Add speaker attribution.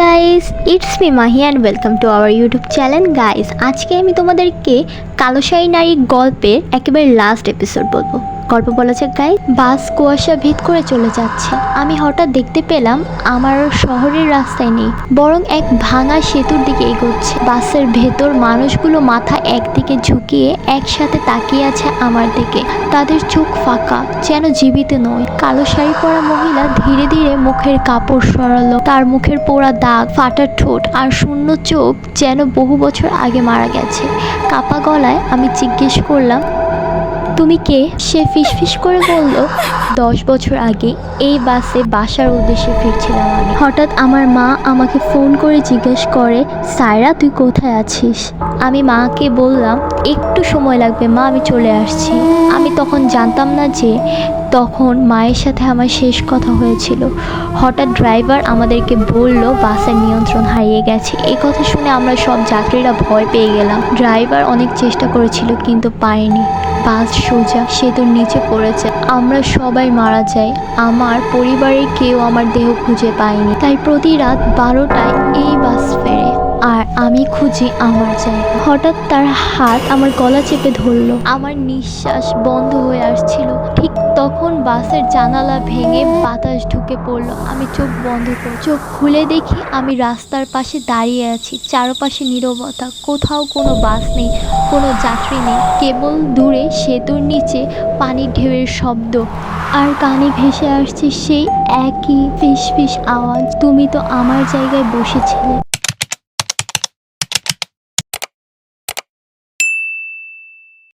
Speaker 1: Guys it's me Mahi and welcome to our YouTube channel guys আজকে আমি তোমাদেরকে কালোশাহী নারী গল্পের একেবারে লাস্ট এপিসোড বলব। গল্প বলা যাক গাই, বাস কুয়াশা ভেদ করে চলে যাচ্ছে। আমি হঠাৎ দেখতে পেলাম আমার শহরের রাস্তায় নেই, বরং এক ভাঙা সেতুর দিকে এগোচ্ছে। বাসের ভেতর মানুষগুলো মাথা একদিকে ঝুঁকিয়ে একসাথে তাকিয়ে আছে আমার দিকে। তাদের চোখ ফাঁকা, যেন জীবিত নয়। কালো শাড়ি পরা মহিলা ধীরে ধীরে মুখের কাপড় সরালো। তার মুখের পোড়া দাগ, ফাটা ঠোঁট আর শূন্য চোখ যেন বহু বছর আগে মারা গেছে। কাপা গলায় আমি জিজ্ঞেস করলাম তুমি কে? সে ফিসফিস করে বলল, দশ বছর আগে এই বাসে বাসার উদ্দেশ্যে ফিরছিলাম আমি। হঠাৎ আমার মা আমাকে ফোন করে জিজ্ঞেস করে, সায়রা, তুই কোথায় আছিস? আমি মাকে বললাম, একটু সময় লাগবে মা, আমি চলে আসছি। আমি তখন জানতাম না যে তখন মায়ের সাথে আমার শেষ কথা হয়েছিল। হঠাৎ ড্রাইভার আমাদেরকে বলল, বাসের নিয়ন্ত্রণ হারিয়ে গেছে। এই কথা শুনে আমরা সব যাত্রীরা ভয় পেয়ে গেলাম। ড্রাইভার অনেক চেষ্টা করেছিল, কিন্তু পারেনি। বাস সোজা, সেতুর নিচে পড়েছে। আমরা সবাই মারা যাই। আমার পরিবারের কেউ আমার দেহ খুঁজে পায়নি। তাই প্রতি রাত বারোটায় এই বাস ফেরে। আমি খুঁজি আমার জায়গা। হঠাৎ তার হাত আমার গলা চেপে ধরলো। আমার নিঃশ্বাস বন্ধ হয়ে আসছিল। ঠিক তখন বাসের জানালা ভেঙে বাতাস ঢুকে পড়ল। আমি চোখ বন্ধ করে চোখ খুলে দেখি আমি রাস্তার পাশে দাঁড়িয়ে আছি। চারপাশে নীরবতা। কোথাও কোনো বাস নেই, কোনো যাত্রী নেই। কেবল দূরে সেতুর নিচে পানির ঢেউয়ের শব্দ। আর কানে ভেসে আসছে সেই একই ফিস ফিস আওয়াজ, তুমি তো আমার জায়গায় বসেছিলে।